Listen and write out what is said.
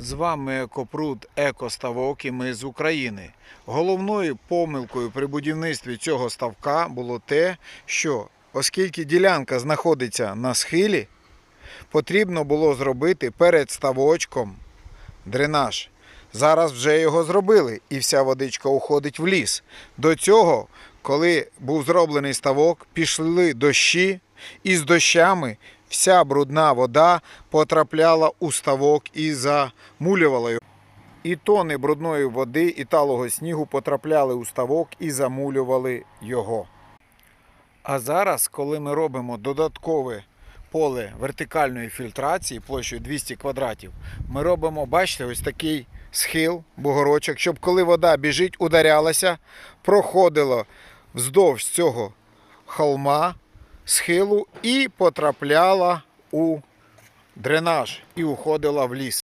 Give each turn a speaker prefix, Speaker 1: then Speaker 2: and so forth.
Speaker 1: З вами Екопруд Екоставок і ми з України. Головною помилкою при будівництві цього ставка було те, що оскільки ділянка знаходиться на схилі, потрібно було зробити перед ставочком дренаж. Зараз вже його зробили, і вся водичка уходить в ліс. До цього, коли був зроблений ставок, пішли дощі, і з дощами вся брудна вода потрапляла у ставок і замулювала його. І тони брудної води і талого снігу потрапляли у ставок і замулювали його. А зараз, коли ми робимо додаткове поле вертикальної фільтрації площею 200 квадратів, ми робимо, бачите, ось такий схил, бугорочок, щоб коли вода біжить, ударялася, проходило вздовж цього холма, схилу і потрапляла у дренаж і уходила в ліс.